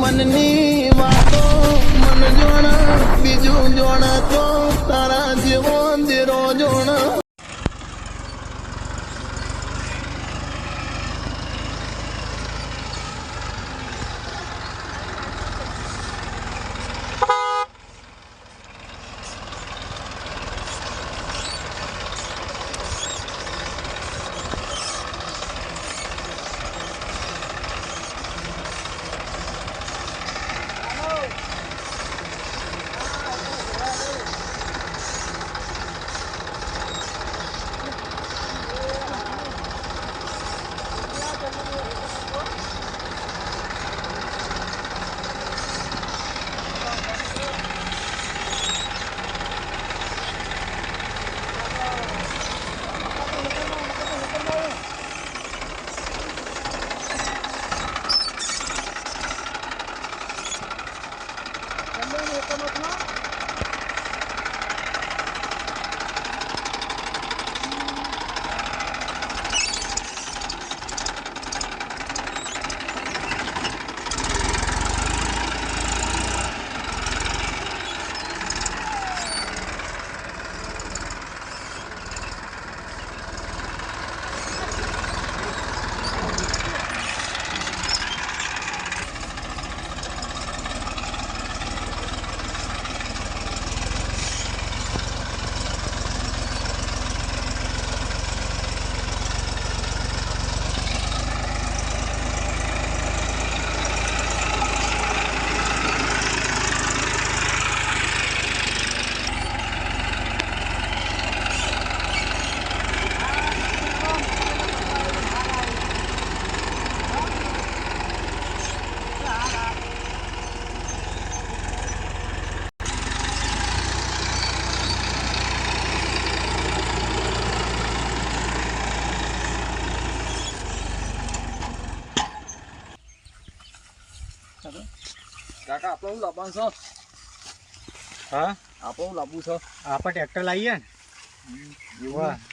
મનની વાતો મન જોણ બીજું જોણ તો આપણે શું લાવવાનું છે હા આપણે લાવવું છે. આપણે ટ્રેક્ટર લાવીએ ને?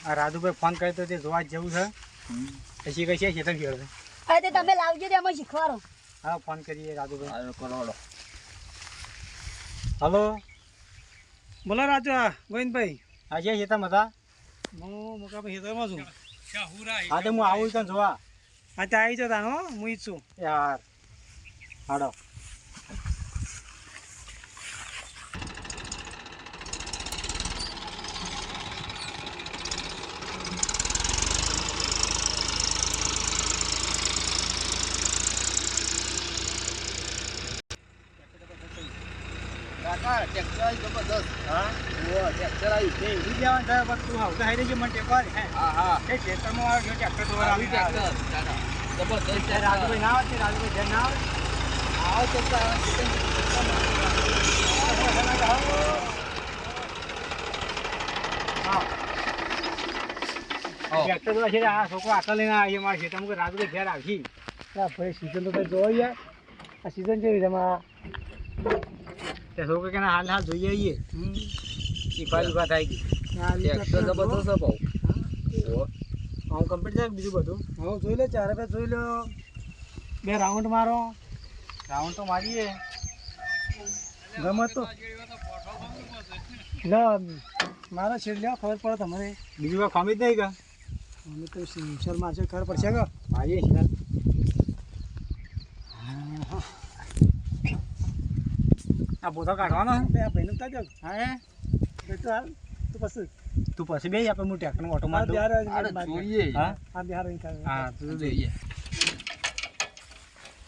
આ રાજુભાઈ ફોન કર્યો તો તે જોવા જ જવું છે. પછી કઈ છે ફેર હા તે તમે લાવજો તે અમે શીખવાડો. હા ફોન કરીએ રાજુભાઈ. કરો હાલો. હલો? બોલો રાજુ ગોવિંદભાઈ. હા છે ચેતન હતા? હું મુકાભાઈ હેતરમાં છું. હા તો હું આવું છું જોવા. હા ત્યાં આવી જતા હો હું ઈચ્છું. છું યાર. હાડો કાકા ટ્રેક્ટર આવી જબરદસ્ત. હા? ટ્રેક્ટર આવી એ ઈ જવાનું થાય બસ તું આવતા હાઈ દેજે મને ટેકવા હે. હા હા. એ ખેતરમાં આવ્યો ટેક્ટર જોવા આવી આવી. ટ્રેક્ટર કાકા જબરદસ્ત રાજુભાઈ ના આવે છે રાજુભાઈ ઘેર ના આવે. આવો ટ્રેક્ટર આવે છે. આવો. ટ્રેક્ટર જોવા છે આ છોકરો આટલા લઈને આવી મારા ખેતરમાં કે રાજુભાઈ ઘેર આવશી ભાઈ સિઝન તો કઈ જોઈ યાર આ સિઝન કેવી તમારા તે છોકરો કે હાલ હાલ જોઈએ આવીએ ઈફા ઊભા થાય ગઈ. જબરદસ્ત ભાઉ. હું. કમ્પ્લીટ થાય બીજું બધું? હું જોઈ લે ચારે બે જોઈ લો. બે રાઉન્ડ મારો. રાઉન્ડ તો મારીએ. ગમત તો. મારા છેડ લ્યો ખબર પડે તમારે બીજું કોઈ ખમી જ નહીં કા? અમે તો સિંચરમાં છે ખબર પડશે કે? મારીએ. આ બોધો કાઢવાનો આ ભાઈને તાજો હા? હે તો હાલ તું પછી. તું પછી બે આપણે હું ટ્રેક્ટરનો ઓટો મારી દઉં. જોઈએ. હા? આ બિહાર કાઢો. હા તું જોઈ જોઈએ.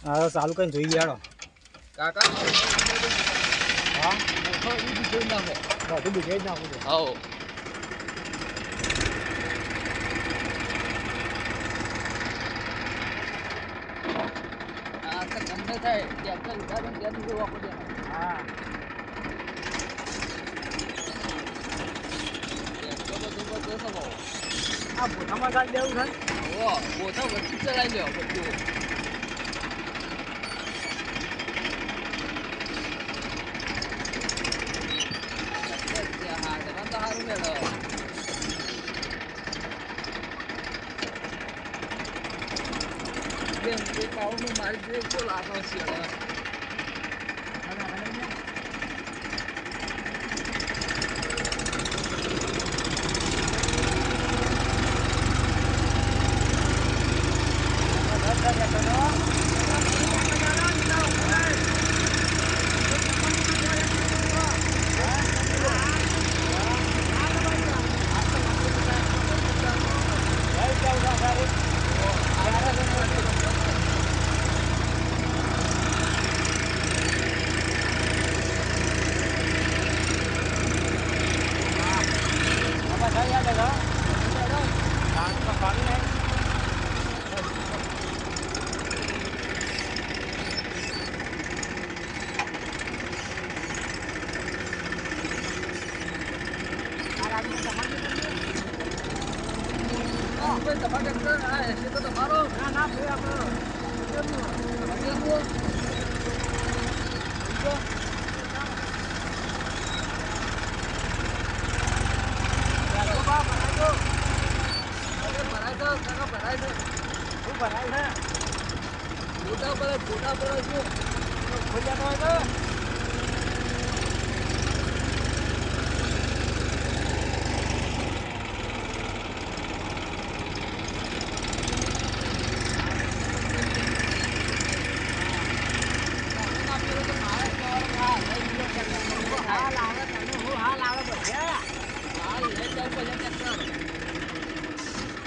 હા ચાલુ કરીને જોઈ ગયા કાકા? હા? બધું બીજે જ નાખું છું. આવો. આ તો ગમે થાય ટ્રેક્ટર ઉતારીને ત્યાંથી જોવા પડે. હા ટ્રેક્ટર તો જબરદસ્ત છે ભાઉ. આ બોધામાં ગાડી દેવું છે ઓહો, પોતા વચ્ચે ચલાવી લ્યો બધું હા તમારે તો સારું મેળો બેન, એક આવું મારી જોડે તો લાગો છે હવે. ભાઈ તમારે ટ્રેક્ટર આ એસી તો તમારો ના ના ભાઈ આપણો તમારે શું? અરે ભરાય તો કાકા ભરાય છે ફોટા પડે ફોટા પડે શું ખોલ્યા હોય હાલ આવે તમે હું હાલ આવે બધા હા લઈ જાવ પછી ટ્રેક્ટર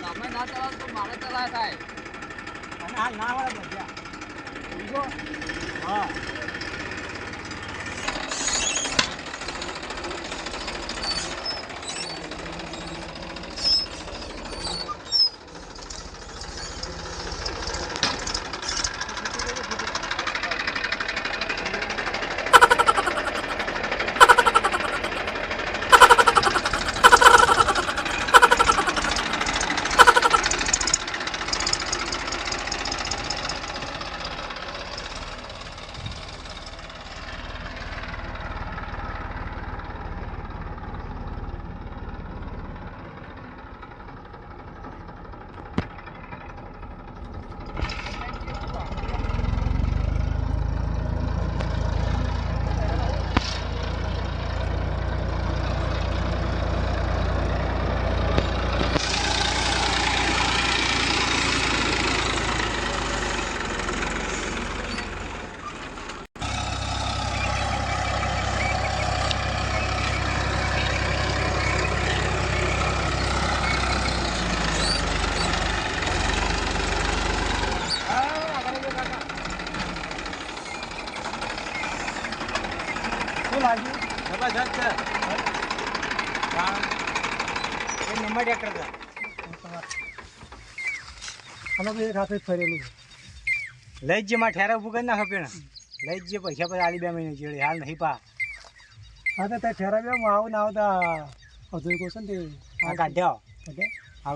તમે ના ચલાવો તો મારે ચલાય થાય અને હાલ ના બધા બીજો હા શું લાગ્યું જબરજસ્ત છે. એ નંબર ટ્રેક્ટર છે અમે તો એક હાથે જ ફરેલું લઈ જ માં ઠેરા ઉભું કરી નાખો પેણ લઈ જ પૈસા પછી આલી બે મહિને જેડે હાલ નહીં પા. હા તો ત્યાં ઠેરાવ્યા હું આવું ના આવતા અધૂરી કહું છે ને તે? આ કાઢ્યો. એટલે આ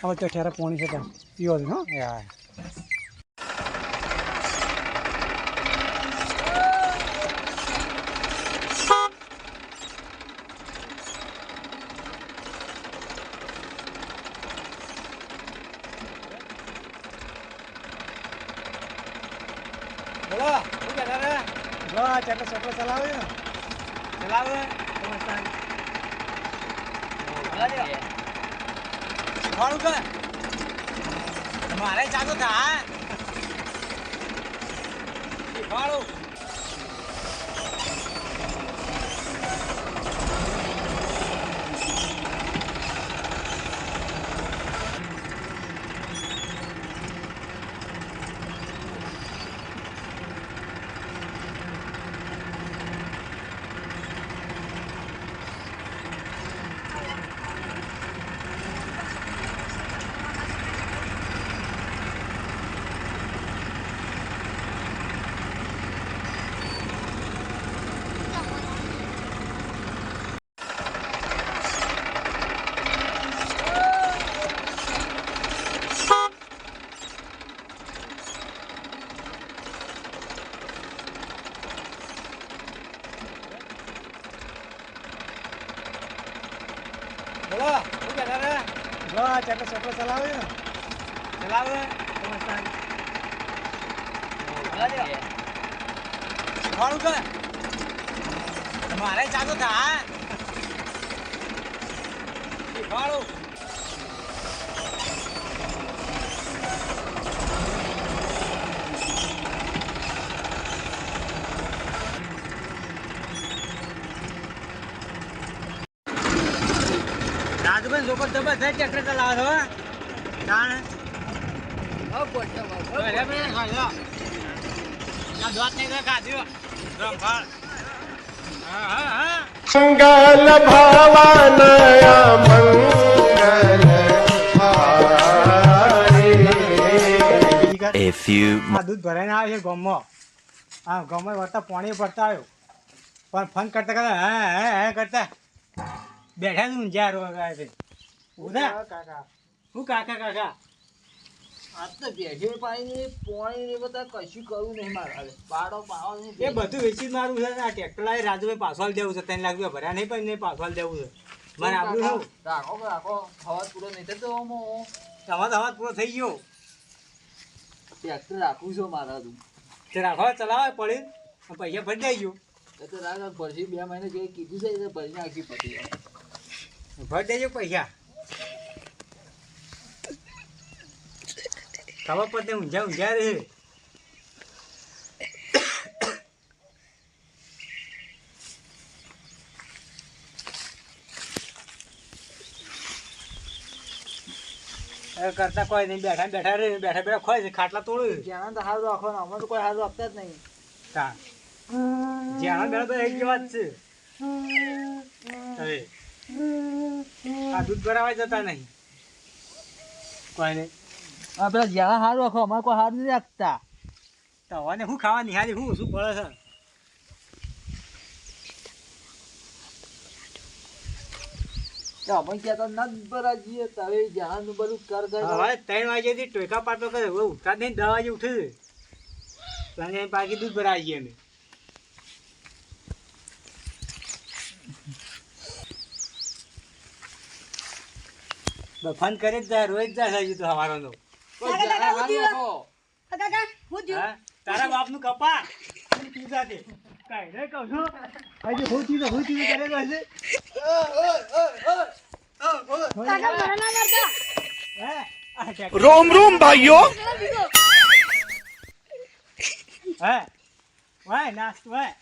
હવે તો ઠેરા પોણી છે ત્યાં પીવો હા એ હા બોલો શું કહેતા હતા જો આ ચેટલો ચેટલો ચલાવે? ચલાવે. શીખવાડું કે મારે જાતો થાય. શીખવાડું બોલો શું કહેતા હતા જો આ ચેટલો ચેટલો ચલાવે ને ચલાવે શીખવાડું કે મારે જાતો થા શીખવાડું રાજભાઈ લોકો જબરદસ્ત ટ્રેક્ટર ચલાવે છો હો. જાણે હવે ગોઠવ, હવે અરે બે ખાજો ના દોત નહીં તો ખાધ્યો રંભાળ હા. હા. હા મંગલ ભવનયા મંગલ A few દૂધ ભરાઈને આવે છે ગામમાં. હા ગામમાં વળતા પાણી પડતા આવ્યો. પણ ફોન કરતા કરતા હે હા હા કરતા. બેઠા જ રોગ આવે છે. ઉધા. કાકા. હું કાકા કાકા? આજ તો ભેગી પાણી પોણી ને બધા કશું કરવું નહીં મારે પાડો પાડો નહીં એ બધું વેચી મારું છે ને. આ ટ્રેક્ટર લાવી રાજુભાઈ પાછો દેવું છે. ત્રણ લાખ રૂપિયા ભર્યા નહીં પણ નહીં પાછો દેવું છે. મારે આપણું શું રાખો રાખો. હવા પૂરો નહીં થતો તમારો અવાજ પૂરો થઈ ગયો. ટ્રેક્ટર રાખું છું મારા તું તે રાખો ચલાવે પડી. પૈસા ભરી જાય ગયો તો રાખ પછી બે મહિને જે કીધું છે એ ભરી નાખી પછી. ભરી દેજો પૈસા. ખબર પડતે ઊંઝા ઊંઝા રહે. કરતા કોઈ નહીં બેઠા બેઠા રે બેઠા બેઠા ખોય છે ખાટલા તોડું. જ્યાં તો સારું રાખવાનું અમે તો કોઈ સારું આપતા જ નહીં. તા. જ્યાં બેઠા તો એક વાત છે. હવે આ દૂધ ભરાવા જતા નહીં. કોઈ નહીં. હા પેલા જ્યાં સારું રાખો અમારે કોઈ હાર નહીં રાખતા. તવાને શું ખાવા નિહાળી શું શું પડે છે? તો અમે કહેતા ન જ ભરા જઈએ તો હવે બધું કર કર હવે ત્રણ વાગ્યાથી ટોયકા પાટો કરે હવે ઉઠતા નહીં દસ વાગે ઉઠે છે. વાગે દૂધ ભરાઈ જઈએ અમે ફન કરી જ જાય રોજ જાય તો કોઈ કાકા હું દિયો કાકા હું દિયો તારા બાપ રોમ રોમ ભાઈઓ. હે? વાય નાસ્ત વાય.